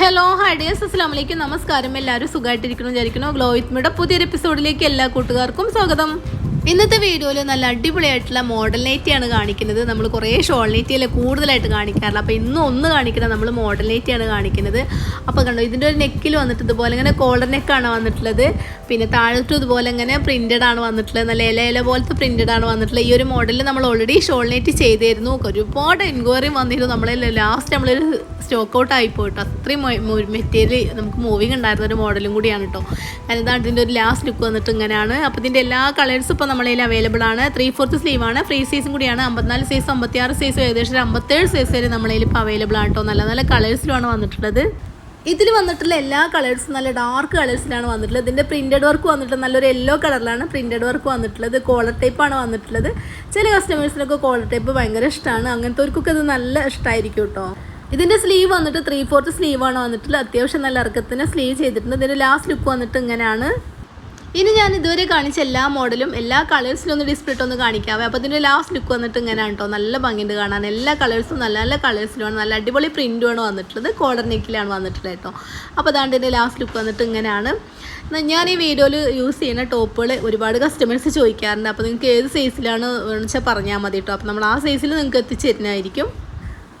Hello hi dears അസ്സാം വലൈക്കും നമസ്കാരം എല്ലാവരും സുഖമായിട്ടിരിക്കണം വിചാരിക്കുന്നു. ഗ്ലോ വിത്ത് മിയുടെ പുതിയൊരു എപ്പിസോഡിലേക്ക് എല്ലാ കൂട്ടുകാർക്കും സ്വാഗതം. ഇന്നത്തെ വീഡിയോയിൽ നല്ല അടിപൊളിയായിട്ടുള്ള മോഡൽ നൈറ്റിയാണ് കാണിക്കുന്നത്. നമ്മൾ കുറേ ഷോൾ നൈറ്റിയല്ലേ കൂടുതലായിട്ട് കാണിക്കാറില്ല. അപ്പോൾ ഇന്ന് ഒന്ന് കാണിക്കുന്നത് നമ്മൾ മോഡൽ നൈറ്റിയാണ് കാണിക്കുന്നത്. അപ്പോൾ കണ്ടോ ഇതിന്റെ ഒരു നെക്കിൽ വന്നിട്ട് ഇതുപോലെ ഇങ്ങനെ കോളർ നെക്കാണ് വന്നിട്ടുള്ളത്. പിന്നെ താഴത്തും ഇതുപോലെ ഇങ്ങനെ പ്രിന്റഡ് ആണ് വന്നിട്ടുള്ളത്. നല്ല ഇല ഇല പോലത്തെ പ്രിന്റഡ് ആണ് വന്നിട്ടുള്ളത്. ഈ ഒരു മോഡലിൽ നമ്മൾ ഓൾറെഡി ഷോൾ നൈറ്റ് ചെയ്തിരുന്നു. ഒരുപാട് എൻക്വയറി വന്നിരുന്നു. നമ്മളെ ലാസ്റ്റ് നമ്മളൊരു സ്റ്റോക്ക് ഔട്ട് ആയി പോയിട്ടോ. അത്രയും മെറ്റീരിയൽ നമുക്ക് മൂവിങ് ഉണ്ടായിരുന്ന ഒരു മോഡലും കൂടിയാണ് കേട്ടോ കാരണം ഇതിന്റെ ഒരു ലാസ്റ്റ് ലുക്ക് വന്നിട്ട് ഇങ്ങനെയാണ്. അപ്പോൾ ഇതിന്റെ എല്ലാ കളേഴ്സും ഇപ്പോൾ നമ്മളതിൽ അവൈലബിൾ ആണ്. ത്രീ ഫോർത്ത് സ്ലീവ് ആണ്. ഫ്രീ സൈസും കൂടിയാണ്. അമ്പത്തിനാല് സൈസ് അമ്പത്തിയാറ് സൈസ് ഏകദേശം ഒരു അമ്പത്തേഴ് സൈസ് വരെ നമ്മളതിൽ ഇപ്പോൾ അവൈലബിൾ ആണ് കേട്ടോ നല്ല നല്ല കളേഴ്സിലാണ് വന്നിട്ടുള്ളത്. ഇതിൽ വന്നിട്ടുള്ള എല്ലാ കളേഴ്സും നല്ല ഡാർക്ക് കളേഴ്സിലാണ് വന്നിട്ടുള്ളത്. ഇതിന്റെ പ്രിന്റഡ് വർക്ക് വന്നിട്ട് നല്ലൊരു യെല്ലോ കളറിലാണ് പ്രിന്റഡ് വർക്ക് വന്നിട്ടുള്ളത്. കോളർ ടൈപ്പാണ് വന്നിട്ടുള്ളത്. ചില കസ്റ്റമേഴ്സിനൊക്കെ കോളർ ടൈപ്പ് ഭയങ്കര ഇഷ്ടമാണ് അങ്ങനത്തെവർക്കൊക്കെ ഇത് നല്ല ഇഷ്ടമായിരിക്കും കേട്ടോ ഇതിന്റെ സ്ലീവ് വന്നിട്ട് ത്രീ ഫോർത്ത് സ്ലീവാണ് വന്നിട്ടുള്ളത്. അത്യാവശ്യം നല്ല ഇറക്കത്തിന് സ്ലീവ് ചെയ്തിട്ടുണ്ട്. ഇതിന്റെ ലാസ്റ്റ് ലുക്ക് വന്നിട്ട് ഇങ്ങനെയാണ്. ഇനി ഞാൻ ഇതുവരെ കാണിച്ച എല്ലാ മോഡലും എല്ലാ കളേഴ്സിലും ഒന്ന് ഡിസ്പ്ലേ ഒന്ന് കാണിക്കാവേ. അപ്പോൾ ഇതിന്റെ ലാസ്റ്റ് ലുക്ക് വന്നിട്ട് ഇങ്ങനെയാണ് കേട്ടോ നല്ല ഭംഗിയുണ്ട് കാണാൻ. എല്ലാ കളേഴ്സും നല്ല നല്ല കളേഴ്സിലുമാണ് നല്ല അടിപൊളി പ്രിന്റുമാണ് വന്നിട്ടുള്ളത്. കോളർ നെക്കിലാണ് വന്നിട്ടുള്ളത് കേട്ടോ അപ്പോൾ അതാണ്ട് ഇതിന്റെ ലാസ്റ്റ് ലുക്ക് വന്നിട്ട് ഇങ്ങനെയാണ് ഞാൻ ഈ വീഡിയോയിൽ യൂസ് ചെയ്യുന്ന ടോപ്പുകൾ ഒരുപാട് കസ്റ്റമേഴ്സ് ചോദിക്കാറുണ്ട്. അപ്പോൾ നിങ്ങൾക്ക് ഏത് സൈസിലാണ് വെച്ചാൽ പറഞ്ഞാൽ മതി കേട്ടോ അപ്പോൾ നമ്മൾ ആ സൈസിൽ നിങ്ങൾക്ക് എത്തിച്ചേരുന്നതായിരിക്കും.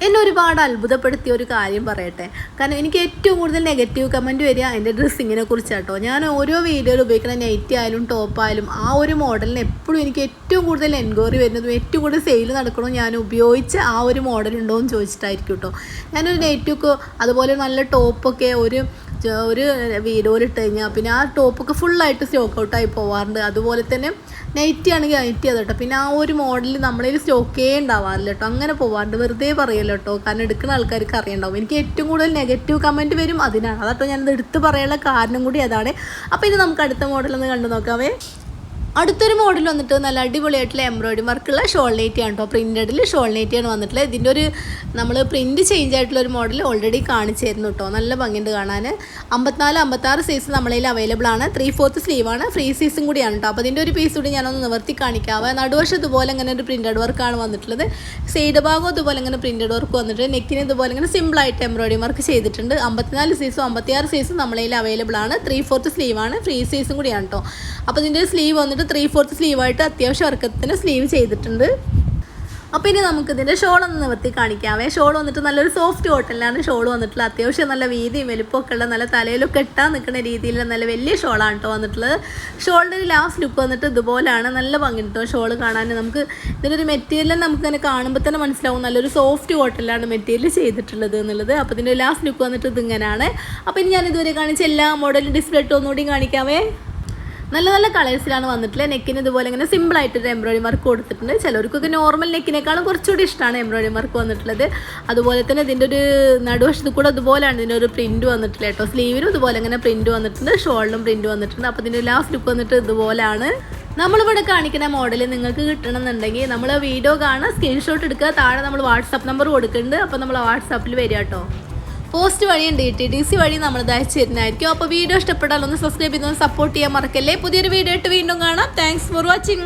എന്നെ ഒരുപാട് അത്ഭുതപ്പെടുത്തിയ ഒരു കാര്യം പറയട്ടെ. കാരണം എനിക്ക് ഏറ്റവും കൂടുതൽ നെഗറ്റീവ് കമന്റ് വരിക എന്റെ ഡ്രസ്സിങ്ങിനെ കുറിച്ചാട്ടോ. ഞാൻ ഓരോ വീഡിയോയിൽ ഉപയോഗിക്കുന്ന നെറ്റ് ആയാലും ടോപ്പ് ആയാലും ആ ഒരു മോഡലിന് എപ്പോഴും എനിക്ക് ഏറ്റവും കൂടുതൽ എൻക്വയറി വരുന്നതും ഏറ്റവും കൂടുതൽ സെയിൽ നടക്കണോ ഞാൻ ഉപയോഗിച്ച ആ ഒരു മോഡൽ ഉണ്ടോ എന്ന് ചോദിച്ചിട്ടായിരിക്കും കേട്ടോ ഞാനൊരു നെറ്റൊക്കെ അതുപോലെ നല്ല ടോപ്പൊക്കെ ഒരു ഒരു വീഡിയോയിലിട്ട് കഴിഞ്ഞാൽ പിന്നെ ആ ടോപ്പൊക്കെ ഫുള്ളായിട്ട് സ്റ്റോക്ക് ഔട്ടായി പോവാറുണ്ട്. അതുപോലെ തന്നെ നൈറ്റി ആണെങ്കിൽ നൈറ്റി അത് കേട്ടോ. പിന്നെ ആ ഒരു മോഡൽ നമ്മളതിൽ സ്റ്റോക്കേ ഉണ്ടാവാറില്ല കേട്ടോ. അങ്ങനെ പോവാറുണ്ട്. വെറുതെ പറയല്ലോ കേട്ടോ. കാരണം എടുക്കുന്ന ആൾക്കാർക്ക് അറിയണ്ടാവും. എനിക്ക് ഏറ്റവും കൂടുതൽ നെഗറ്റീവ് കമന്റ് വരും അതിനാണ്. അതാട്ടോ ഞാനത് എടുത്ത് പറയാനുള്ള കാരണം കൂടി അതാണ്. അപ്പോൾ ഇത് നമുക്ക് അടുത്ത മോഡലൊന്ന് കണ്ടു നോക്കാവേ അടുത്തൊരു മോഡൽ വന്നിട്ട് നല്ല അടിപൊളിയായിട്ടുള്ള എംബ്രോയിഡറി വർക്കുള്ള ഷോൾ നെറ്റിയാണ് കേട്ടോ പ്രിന്റഡിൽ ഷോൾ നെറ്റിയാണ് വന്നിട്ടുള്ളത്. ഇതിന്റെ ഒരു നമ്മൾ പ്രിന്റ് ചേഞ്ച് ആയിട്ടുള്ള ഒരു മോഡൽ ഓൾറെഡി കാണിച്ചായിരുന്നു കേട്ടോ നല്ല ഭംഗിയുണ്ട് കാണാൻ അമ്പത്തിനാല് അമ്പത്താറ് സൈസ് നമ്മളതിൽ അവൈലബിൾ ആണ്. ത്രീ ഫോർത്ത് ആണ്. ഫ്രീ സൈസും കൂടിയാണ് കേട്ടോ അപ്പോൾ അതിന്റെ ഒരു പീസ് കൂടി ഞാനൊന്ന് നിവർത്തി കാണിക്കാം. നടുവശം ഇതുപോലെ അങ്ങനെ ഒരു പ്രിന്റഡ് വർക്കാണ് വന്നിട്ടുള്ളത്. സൈഡ് ഭാഗം ഇതുപോലെ ഇങ്ങനെ പ്രിന്റഡ് വർക്ക് വന്നിട്ട് നെക്കിന് ഇതുപോലെ ഇങ്ങനെ സിമ്പിളായിട്ട് എംബ്രോയിഡറി വർക്ക് ചെയ്തിട്ടുണ്ട്. അമ്പത്തിനാല് സൈസും അമ്പത്തിയാറ് സൈസും നമ്മളതിൽ അവൈലബിൾ ആണ്. ത്രീ ഫോർത്ത് ആണ്. ഫ്രീ സൈസും കൂടിയാണ് കേട്ടോ അപ്പോൾ ഇതിന്റെ സ്ലീവ് വന്നിട്ട് ത്രീ ഫോർത്ത് സ്ലീവായിട്ട് അത്യാവശ്യം ഇറക്കത്തിന് സ്ലീവ് ചെയ്തിട്ടുണ്ട്. അപ്പോൾ ഇനി നമുക്കിതിന്റെ ഷോൾ ഒന്ന് നിവർത്തി കാണിക്കാവേ. ഷോൾ വന്നിട്ട് നല്ലൊരു സോഫ്റ്റ് കോട്ടനിലാണ് ഷോൾ വന്നിട്ടുള്ളത് അത്യാവശ്യം നല്ല വീതിയും വലുപ്പമൊക്കെ ഉള്ള നല്ല തലയിലൊക്കെ ഇട്ടാൻ നിൽക്കുന്ന രീതിയിൽ നല്ല വലിയ ഷോളാണ് കേട്ടോ വന്നിട്ടുള്ളത്. ഷോളിന്റെ ഒരു ലാസ്റ്റ് ലുക്ക് വന്നിട്ട് ഇതുപോലെയാണ് നല്ല ഭംഗി കേട്ടോ ഷോൾ കാണാൻ. നമുക്ക് ഇതിനൊരു മെറ്റീരിയൽ നമുക്ക് തന്നെ കാണുമ്പോൾ തന്നെ മനസ്സിലാവും നല്ലൊരു സോഫ്റ്റ് കോട്ടനിലാണ് മെറ്റീരിയൽ ചെയ്തിട്ടുള്ളത് എന്നുള്ളത്. അപ്പോൾ ഇതിന്റെ ലാസ്റ്റ് ലുക്ക് വന്നിട്ട് ഇതിങ്ങനെയാണ് അപ്പോൾ ഇനി ഞാൻ ഇതുവരെ കാണിച്ച എല്ലാ മോഡലും ഡിസ്പ്ലേ ഇട്ട് ഒന്നുകൂടി കാണിക്കാവേ. നല്ല നല്ല കളേഴ്സിലാണ് വന്നിട്ടുള്ളത്. നെക്കിന് ഇതുപോലെ ഇങ്ങനെ സിമ്പിളായിട്ടൊരു എംബ്രോയിഡറി വർക്ക് കൊടുത്തിട്ടുണ്ട്. ചിലർക്കൊക്കെ നോർമൽ നെക്കിനേക്കാളും കുറച്ചുകൂടി ഇഷ്ടമാണ് എംബ്രോയിഡറി വർക്ക് വന്നിട്ടുള്ളത്. അതുപോലെ തന്നെ ഇതിന്റെ ഒരു നടുവശത്ത് കൂടെ അതുപോലെയാണ് ഇതിന്റെ ഒരു പ്രിന്റ് വന്നിട്ടുള്ളത് കേട്ടോ. സ്ലീവിനും ഇതുപോലെ ഇങ്ങനെ പ്രിന്റ് വന്നിട്ടുണ്ട്. ഷോളിലും പ്രിന്റ് വന്നിട്ടുണ്ട്. അപ്പോൾ ഇതിന്റെ ലാസ്റ്റ് ലുക്ക് വന്നിട്ട് ഇതുപോലെയാണ്. നമ്മളിവിടെ കാണിക്കുന്ന മോഡൽ നിങ്ങൾക്ക് കിട്ടണമെന്നുണ്ടെങ്കിൽ നമ്മൾ വീഡിയോ കാണുക സ്ക്രീൻഷോട്ട് എടുക്കുക. താഴെ നമ്മൾ വാട്സാപ്പ് നമ്പർ കൊടുക്കുന്നുണ്ട്. അപ്പോൾ നമ്മൾ വാട്സാപ്പിൽ വരിക കേട്ടോ. പോസ്റ്റ് വഴിയും ഡി ടി ഡി സി വഴി അയച്ചു തരുന്നതായിരിക്കും. അപ്പോൾ വീഡിയോ ഇഷ്ടപ്പെട്ടാൽ ഒന്ന് സബ്സ്ക്രൈബ് ചെയ്തൊന്ന് സപ്പോർട്ട് ചെയ്യാൻ മറക്കല്ലേ? പുതിയൊരു വീഡിയോ ആയിട്ട് വീണ്ടും കാണാം. Thanks for watching